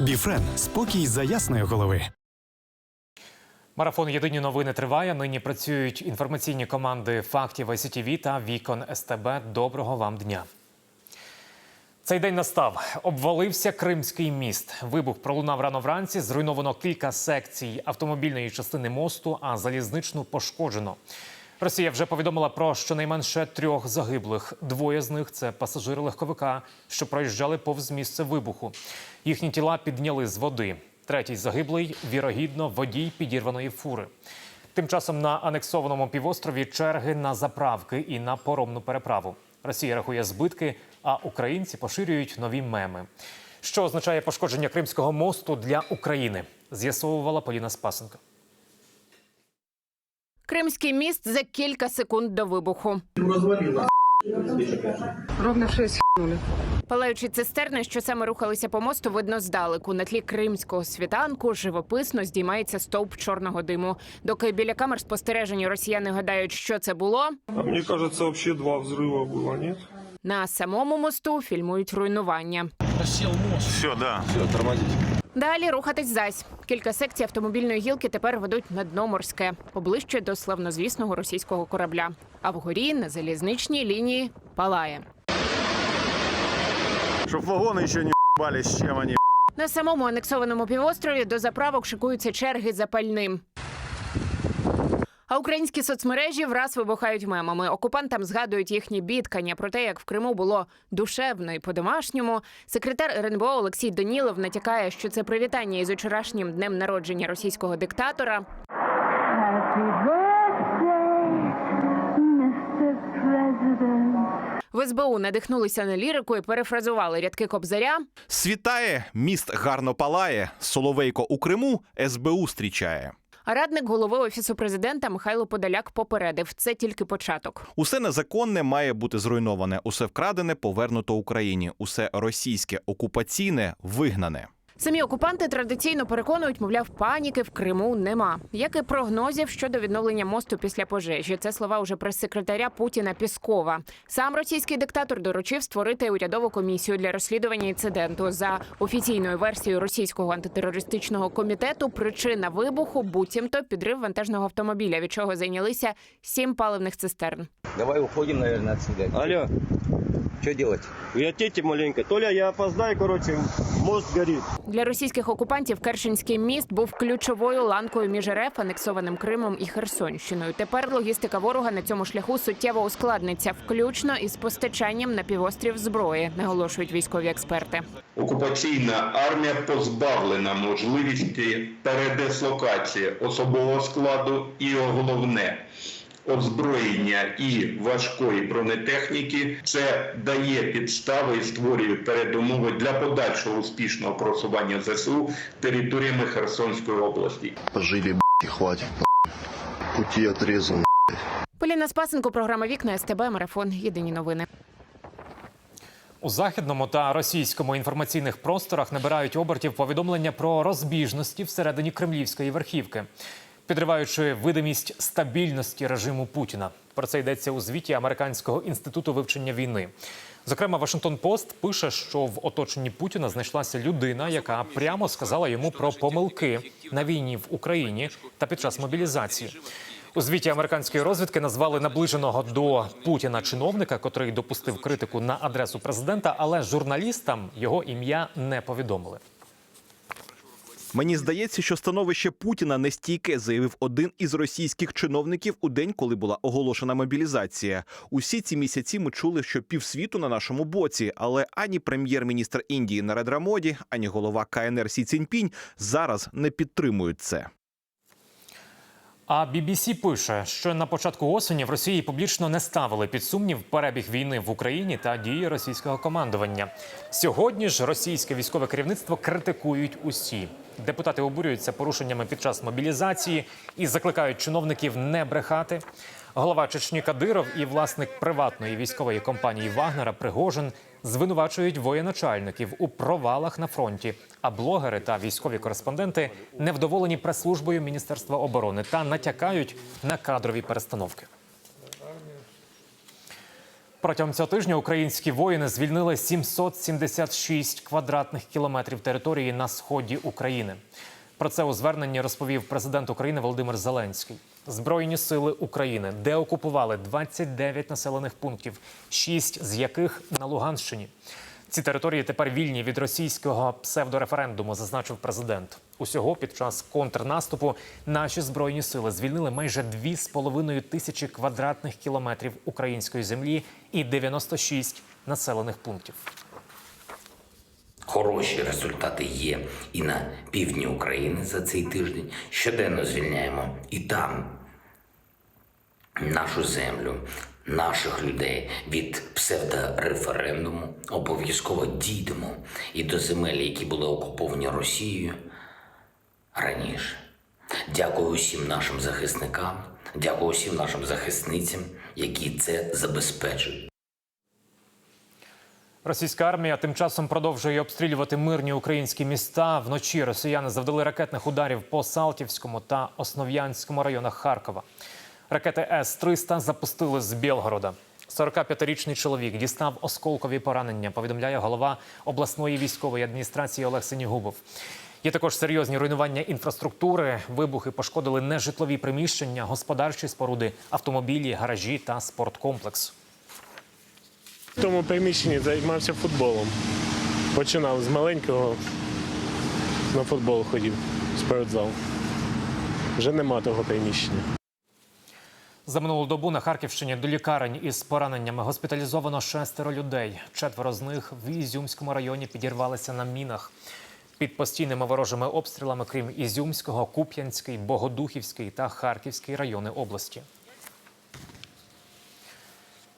Біфрен спокій за ясної голови. Марафон Єдині новини триває. Нині працюють інформаційні команди фактів ICTV та Вікон СТБ. Доброго вам дня. Цей день настав. Обвалився Кримський міст. Вибух пролунав рано вранці. Зруйновано кілька секцій автомобільної частини мосту, а залізничну пошкоджено. Росія вже повідомила про щонайменше трьох загиблих. Двоє з них це пасажири легковика, що проїжджали повз місце вибуху. Їхні тіла підняли з води. Третій загиблий вірогідно водій підірваної фури. Тим часом на анексованому півострові черги на заправки і на поромну переправу. Росія рахує збитки, а українці поширюють нові меми. Що означає пошкодження Кримського мосту для України? З'ясовувала Поліна Спасенко. Кримський міст за кілька секунд до вибуху. Ровно в 6 х**нули. Палаючі цистерни, що саме рухалися по мосту, видно здалеку. На тлі кримського світанку живописно здіймається стовп чорного диму. Доки біля камер спостереження росіяни гадають, що це було. А мне кажется, вообще два взрыва было, нет? На самому мосту фільмують руйнування. Все, да. Далі рухатись зась. Кілька секцій автомобільної гілки тепер ведуть на дно морське, поближче до славнозвісного російського корабля. А вгорі на залізничній лінії палає. Щоб вагони ще не бали, чем они. На самому анексованому півострові до заправок шикуються черги за пальним. А українські соцмережі враз вибухають мемами. Окупантам згадують їхні бідкання про те, як в Криму було душевно і по-домашньому. Секретар РНБО Олексій Донілов натякає, що це привітання із учорашнім днем народження російського диктатора. В СБУ надихнулися на лірику і перефразували рядки Кобзаря. Світає, міст гарно палає, Соловейко у Криму СБУ зустрічає. Радник голови офісу президента Михайло Подоляк попередив, це тільки початок. Усе незаконне має бути зруйноване, усе вкрадене повернуто Україні, усе російське окупаційне вигнане. Самі окупанти традиційно переконують, мовляв, паніки в Криму нема, як і прогнозів щодо відновлення мосту після пожежі. Це слова уже прес-секретаря Путіна Піскова. Сам російський диктатор доручив створити урядову комісію для розслідування інциденту. За офіційною версією російського антитерористичного комітету, причина вибуху буцімто підрив вантажного автомобіля, від чого зайнялися сім паливних цистерн. Давай уходим, наверное, отсюда. Алло, Что делать? я тете маленько. Толя, я опоздаю, короче, мост горит. Для російських окупантів Керченський міст був ключовою ланкою між РФ, анексованим Кримом і Херсонщиною. Тепер логістика ворога на цьому шляху суттєво ускладниться, включно із постачанням на півострів зброї, наголошують військові експерти. Окупаційна армія позбавлена можливості передислокації особового складу і головне озброєння і важкої бронетехніки. Це дає підстави і створює передумови для подальшого успішного просування ЗСУ територіями Херсонської області. Пожили, б***ь, и хватит. нахуй. Поліна Спасенко, програма Вікна СТБ, марафон. Єдині новини. У західному та російському інформаційних просторах набирають обертів повідомлення про розбіжності всередині кремлівської верхівки, підриваючи видимість стабільності режиму Путіна. Про це йдеться у звіті Американського інституту вивчення війни. Зокрема, Вашингтон Пост пише, що в оточенні Путіна знайшлася людина, яка прямо сказала йому про помилки на війні в Україні та під час мобілізації. У звіті американської розвідки назвали наближеного до Путіна чиновника, котрий допустив критику на адресу президента, але журналістам його ім'я не повідомили. Мені здається, що становище Путіна нестійке, заявив один із російських чиновників у день, коли була оголошена мобілізація. Усі ці місяці ми чули, що півсвіту на нашому боці, але ані прем'єр-міністр Індії Наредра Моді, ані голова КНР Сі Ціньпінь зараз не підтримують це. А BBC пише, що на початку осені в Росії публічно не ставили під сумнів перебіг війни в Україні та дії російського командування. Сьогодні ж російське військове керівництво критикують усі. Депутати обурюються порушеннями під час мобілізації і закликають чиновників не брехати. Голова Чечні Кадиров і власник приватної військової компанії Вагнера Пригожин звинувачують воєначальників у провалах на фронті. А блогери та військові кореспонденти невдоволені прес-службою Міністерства оборони та натякають на кадрові перестановки. Протягом цього тижня українські воїни звільнили 776 квадратних кілометрів території на сході України. Про це у зверненні розповів президент України Володимир Зеленський. Збройні сили України деокупували 29 населених пунктів, 6 з яких на Луганщині. Ці території тепер вільні від російського псевдореферендуму, зазначив президент. Усього під час контрнаступу наші збройні сили звільнили майже 2,5 тисячі квадратних кілометрів української землі і 96 населених пунктів. Хороші результати є і на півдні України за цей тиждень. Щоденно звільняємо і там нашу землю, наших людей від псевдореферендуму. Обов'язково дійдемо і до земель, які були окуповані Росією раніше. Дякую усім нашим захисникам, дякую усім нашим захисницям, які це забезпечують. Російська армія тим часом продовжує обстрілювати мирні українські міста. Вночі росіяни завдали ракетних ударів по Салтівському та Основ'янському районах Харкова. Ракети С-300 запустили з Білгорода. 45-річний чоловік дістав осколкові поранення. Повідомляє голова обласної військової адміністрації Олег Синігубов. Є також серйозні руйнування інфраструктури. Вибухи пошкодили нежитлові приміщення, господарчі споруди, автомобілі, гаражі та спорткомплекс. В тому приміщенні займався футболом. Починав з маленького, на футбол ходив, в спортзал. Вже нема того приміщення. За минулу добу на Харківщині до лікарень із пораненнями госпіталізовано шестеро людей. Четверо з них в Ізюмському районі підірвалися на мінах. Під постійними ворожими обстрілами, крім Ізюмського, Куп'янський, Богодухівський та Харківський райони області.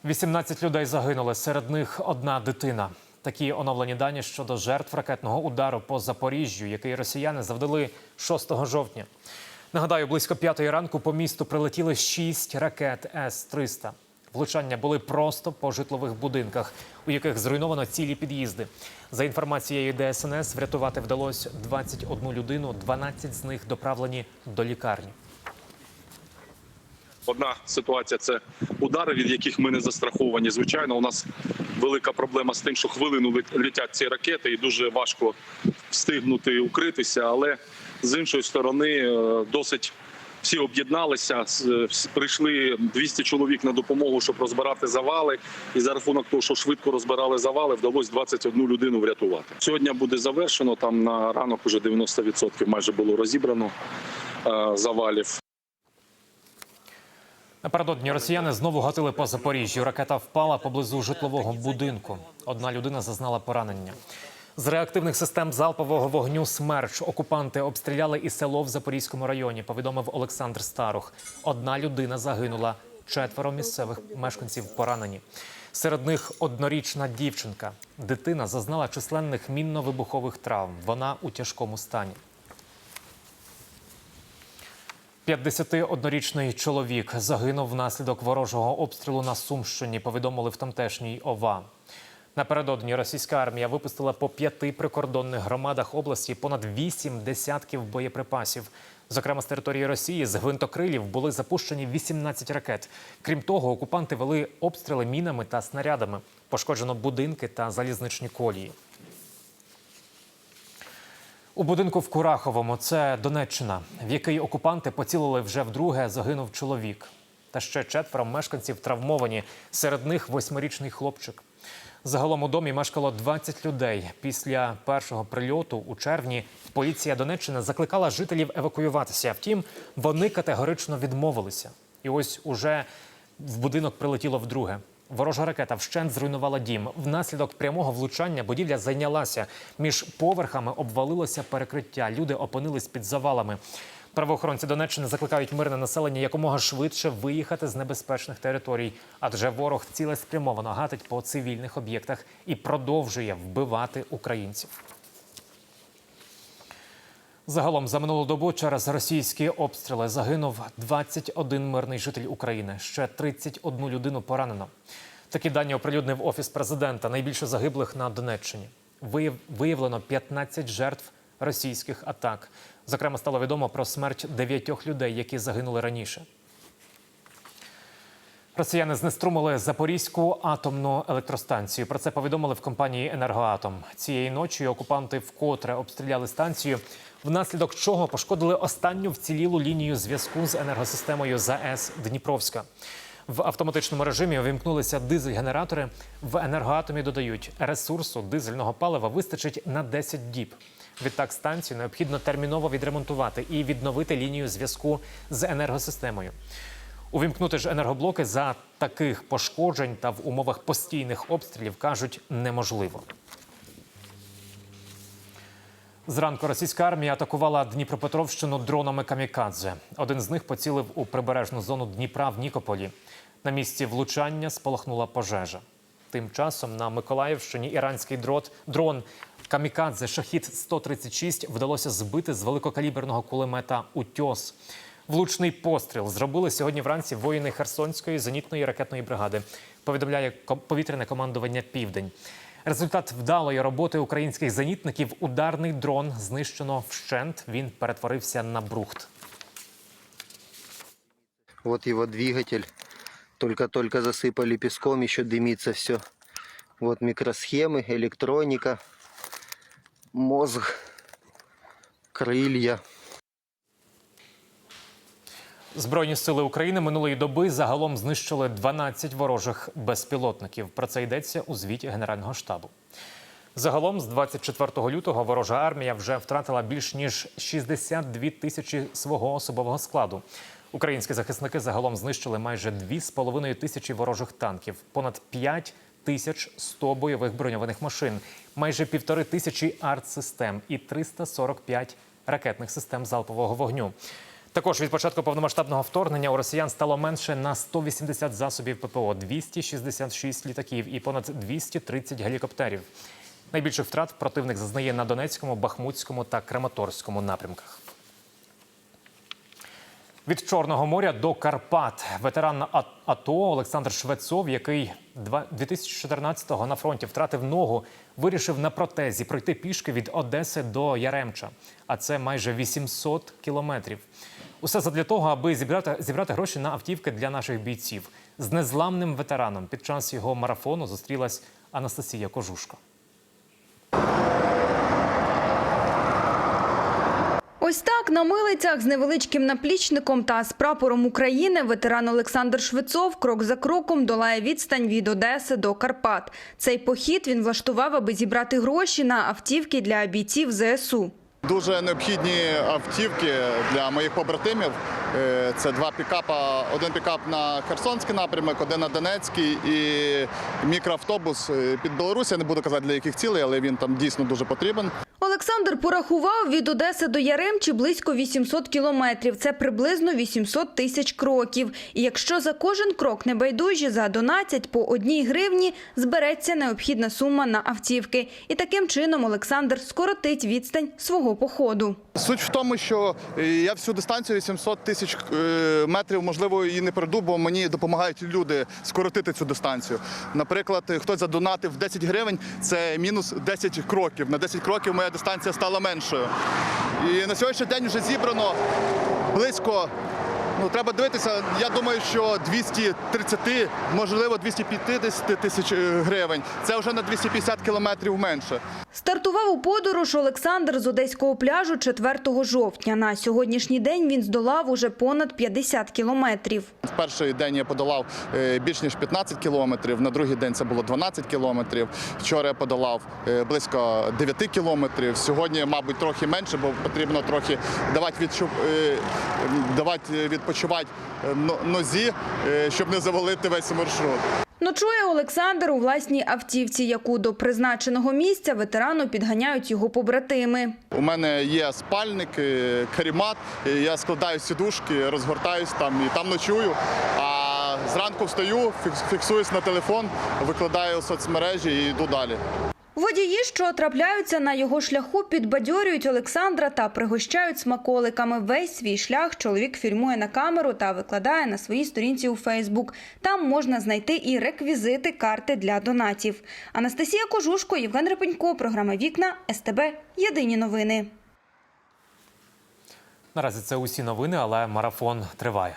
18 людей загинули, серед них одна дитина. Такі оновлені дані щодо жертв ракетного удару по Запоріжжю, який росіяни завдали 6 жовтня. Нагадаю, близько п'ятої ранку по місту прилетіли шість ракет С-300. Влучання були просто по житлових будинках, у яких зруйновано цілі під'їзди. За інформацією ДСНС, врятувати вдалося 21 людину, 12 з них доправлені до лікарні. Одна ситуація це удари, від яких ми не застраховані. Звичайно, у нас велика проблема з тим, що хвилину лет- летять ці ракети, і дуже важко встигнути укритися. Але з іншої сторони, е, досить всі об'єдналися. с- Прийшли 200 чоловік на допомогу, щоб розбирати завали. І за рахунок того, що швидко розбирали завали, вдалося 21 людину врятувати. Сьогодні буде завершено. Там на ранок уже 90% майже було розібрано е, завалів. Напередодні росіяни знову гатили по Запоріжжю. Ракета впала поблизу житлового будинку. Одна людина зазнала поранення. З реактивних систем залпового вогню «Смерч» окупанти обстріляли і село в Запорізькому районі. Повідомив Олександр Старух. Одна людина загинула, четверо місцевих мешканців поранені. Серед них однорічна дівчинка. Дитина зазнала численних мінно-вибухових травм. Вона у тяжкому стані. 51-річний чоловік загинув внаслідок ворожого обстрілу на Сумщині. Повідомили в тамтешній ОВА. Напередодні російська армія випустила по п'яти прикордонних громадах області понад вісім десятків боєприпасів. Зокрема, з території Росії з гвинтокрилів були запущені 18 ракет. Крім того, окупанти вели обстріли мінами та снарядами. Пошкоджено будинки та залізничні колії. У будинку в Кураховому це Донеччина, в який окупанти поцілили вже вдруге. Загинув чоловік. Та ще четверо мешканців травмовані. Серед них восьмирічний хлопчик. Загалом у домі мешкало 20 людей. Після першого прильоту у червні поліція Донеччини закликала жителів евакуюватися. Втім, вони категорично відмовилися. І ось уже в будинок прилетіло вдруге. Ворожа ракета вщент зруйнувала дім. Внаслідок прямого влучання будівля зайнялася. Між поверхами обвалилося перекриття. Люди опинились під завалами. Правоохоронці Донеччини закликають мирне населення якомога швидше виїхати з небезпечних територій, адже ворог цілеспрямовано гатить по цивільних об'єктах і продовжує вбивати українців. Загалом за минулу добу через російські обстріли загинув 21 мирний житель України. Ще 31 людину поранено. Такі дані оприлюднив офіс президента. Найбільше загиблих на Донеччині. Виявлено 15 жертв російських атак. Зокрема, стало відомо про смерть дев'ятьох людей, які загинули раніше. Росіяни знеструмили Запорізьку атомну електростанцію. Про це повідомили в компанії Енергоатом. Цієї ночі окупанти вкотре обстріляли станцію, внаслідок чого пошкодили останню вцілілу лінію зв'язку з енергосистемою ЗАЕС Дніпровська. В автоматичному режимі увімкнулися дизель-генератори. В енергоатомі додають, ресурсу дизельного палива вистачить на 10 діб. Відтак станцію необхідно терміново відремонтувати і відновити лінію зв'язку з енергосистемою. Увімкнути ж енергоблоки за таких пошкоджень та в умовах постійних обстрілів кажуть неможливо. Зранку російська армія атакувала Дніпропетровщину дронами камікадзе. Один з них поцілив у прибережну зону Дніпра в Нікополі. На місці влучання спалахнула пожежа. Тим часом на Миколаївщині іранський дрот дрон камікадзе Шахід 136 вдалося збити з великокаліберного кулемета Утьос. Влучний постріл зробили сьогодні вранці воїни Херсонської зенітної ракетної бригади. Повідомляє ко- повітряне командування Південь. Результат вдалої роботи українських зенітників ударний дрон знищено вщент. Він перетворився на брухт. Вот его двигатель. Только-только засыпали песком, еще дымится все. Вот микросхемы, электроника, мозг, крылья. Збройні сили України минулої доби загалом знищили 12 ворожих безпілотників. Про це йдеться у звіті Генерального штабу. Загалом з 24 лютого ворожа армія вже втратила більш ніж 62 тисячі свого особового складу. Українські захисники загалом знищили майже 2,5 тисячі ворожих танків, понад 5 тисяч 100 бойових броньованих машин, майже півтори тисячі артсистем і 345 ракетних систем залпового вогню. Також від початку повномасштабного вторгнення у росіян стало менше на 180 засобів ППО, 266 літаків і понад 230 гелікоптерів. Найбільших втрат противник зазнає на Донецькому, Бахмутському та Краматорському напрямках. Від Чорного моря до Карпат ветеран АТО Олександр Швецов, який два- 2014-го на фронті втратив ногу, вирішив на протезі пройти пішки від Одеси до Яремча. А це майже 800 кілометрів. Усе задля того, аби зібрати, зібрати гроші на автівки для наших бійців. З незламним ветераном під час його марафону зустрілась Анастасія Кожушко. Ось так на милицях з невеличким наплічником та з прапором України ветеран Олександр Швецов крок за кроком долає відстань від Одеси до Карпат. Цей похід він влаштував, аби зібрати гроші на автівки для бійців ЗСУ. Дуже необхідні автівки для моїх побратимів. Е, Це два пікапа. Один пікап на Херсонський напрямок, один на Донецький і мікроавтобус е, під Білорусь. Я не буду казати для яких цілей, але він там дійсно дуже потрібен. Олександр порахував від Одеси до Яремчі близько 800 кілометрів. Це приблизно 800 тисяч кроків. І якщо за кожен крок небайдужі задонатять по одній гривні, збереться необхідна сума на автівки. І таким чином Олександр скоротить відстань свого походу. Суть в тому, що е, я всю дистанцію 800 тисяч е, метрів, можливо, і не пройду, бо мені допомагають люди скоротити цю дистанцію. Наприклад, хтось задонатив 10 гривень, це мінус 10 кроків. На 10 кроків моя дистанція стала меншою. І на сьогоднішній день вже зібрано близько. Ну, треба дивитися, я думаю, що 230, можливо, 250 тисяч е, гривень. Це вже на 250 кілометрів менше. Стартував у подорож Олександр з одеського пляжу 4 жовтня. На сьогоднішній день він здолав уже понад 50 кілометрів. В перший день я подолав е, більш ніж 15 кілометрів, на другий день це було 12 кілометрів. Вчора я подолав е, близько 9 кілометрів. Сьогодні, мабуть, трохи менше, бо потрібно трохи давати, відчу... е, давати відпочивати е, нозі, е, щоб не завалити весь маршрут. Ночує Олександр у власній автівці, яку до призначеного місця ветерану підганяють його побратими. У мене є спальник, е, карімат, я складаю сідушки, розгортаюсь там і там ночую. А зранку встаю, фікс- фіксуюсь на телефон, викладаю в соцмережі і йду далі. Водії, що трапляються на його шляху, підбадьорюють Олександра та пригощають смаколиками. Весь свій шлях чоловік фільмує на камеру та викладає на своїй сторінці у Фейсбук. Там можна знайти і реквізити карти для донатів. Анастасія Кожушко, Євген Репенько, програма Вікна СТБ. Єдині новини. Наразі це усі новини, але марафон триває.